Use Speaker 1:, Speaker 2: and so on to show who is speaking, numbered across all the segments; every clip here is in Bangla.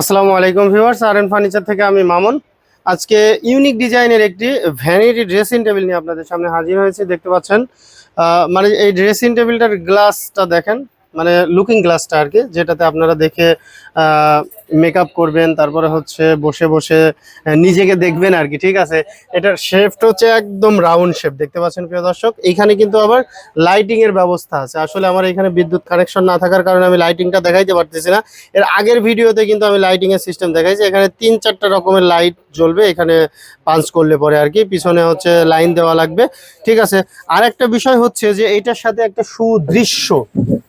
Speaker 1: আসসালামু আলাইকুম ভিউয়ার্স আর এন ফার্নিচার থেকে আমি মামুন। আজকে ইউনিক ডিজাইনের একটি ভ্যানিটি ড্রেসিং টেবিল নিয়ে আপনাদের সামনে হাজির হয়েছে, দেখতে পাচ্ছেন। মানে এই ড্রেসিং টেবিলটার গ্লাসটা দেখেন মানে লুকিং গ্লাসটা আর কি, যেটাতে আপনারা দেখে মেকআপ করবেন, তারপরে হচ্ছে বসে বসে নিজেকে দেখবেন আর কি, ঠিক আছে? এটার শেপটা হচ্ছে একদম রাউন্ড শেপ দেখতে পাচ্ছেন প্রিয় দর্শক? এখানে কিন্তু আবার লাইটিং এর ব্যবস্থা আছে। আসলে আমার এখানে বিদ্যুৎ কানেকশন না থাকার কারণে আমি লাইটিংটা দেখাইতে পারতেছি না। এর আগের ভিডিওতে কিন্তু আমি লাইটিং এর সিস্টেম দেখাইছি। এখানে তিন চারটা রকমের লাইট জ্বলবে, এখানে পাঞ্চ করলে পরে আর কি, পিছনে হচ্ছে লাইন দেওয়া লাগবে, ঠিক আছে? আর একটা বিষয় হচ্ছে যে, এটার সাথে একটা সুদৃশ্য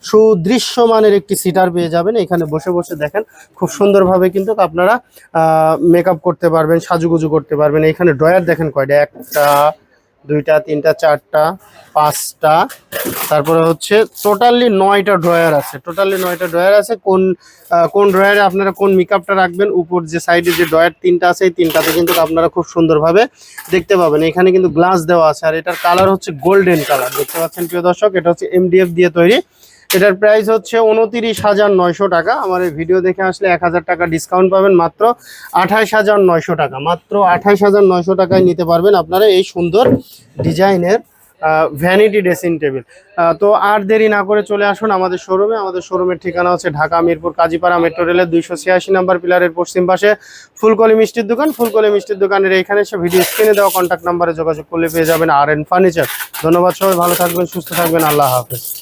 Speaker 1: সুদৃশ্য মানের একটি সিটার পেয়ে যাবেন। এখানে বসে বসে দেখেন, খুব সুন্দরভাবে কিন্তু আপনারা মেকআপ করতে পারবেন, সাজুগুজু করতে পারবেন। এখানে ড্রয়ার দেখেন কয়টা? একটা, দুইটা, তিনটা, চারটা, পাঁচটা। তারপরে হচ্ছে টোটালি নয়টা ড্রয়ার আছে। টোটালি নয়টা ড্রয়ার আছে। কোন কোন ড্রয়ারে আপনারা কোন মেকআপটা রাখবেন, উপর যে সাইডে যে ড্রয়ার তিনটা আছে, এই তিনটাতে কিন্তু আপনারা খুব সুন্দরভাবে দেখতে পাবেন। এখানে কিন্তু গ্লাস দেওয়া আছে। আর এটার কালার হচ্ছে গোল্ডেন কালার দেখতে পাচ্ছেন প্রিয় দর্শক, এটা হচ্ছে এমডিএফ দিয়ে তৈরি এটার প্রাইস হচ্ছে উনতিরিশ হাজার নয়শো টাকা। আমার এই ভিডিও দেখে আসলে এক হাজার টাকা ডিসকাউন্ট পাবেন, মাত্র আঠাইশ হাজার নয়শো টাকা। মাত্র আঠাইশ হাজার নয়শো টাকায় নিতে পারবেন আপনারা এই সুন্দর ডিজাইনের ভ্যানিটি ড্রেসিং টেবিল তো আর দেরি না করে চলে আসুন আমাদের শোরুমে আমাদের শোরুমের ঠিকানা হচ্ছে ঢাকা মিরপুর কাজীপাড়া মেট্রো রেলের দুইশো ছিয়াশি নাম্বার পিলারের পশ্চিম পাশে। ফুলকলি মিষ্টির দোকান, ফুলকলি মিষ্টির দোকানের এখানে এসে ভিডিও স্ক্রিনে দেওয়া কন্ট্যাক্ট নাম্বারে যোগাযোগ করলে পেয়ে যাবেন আর এন ফার্নিচার ধন্যবাদ সবাই, ভালো থাকবেন, সুস্থ থাকবেন, আল্লাহ হাফেজ।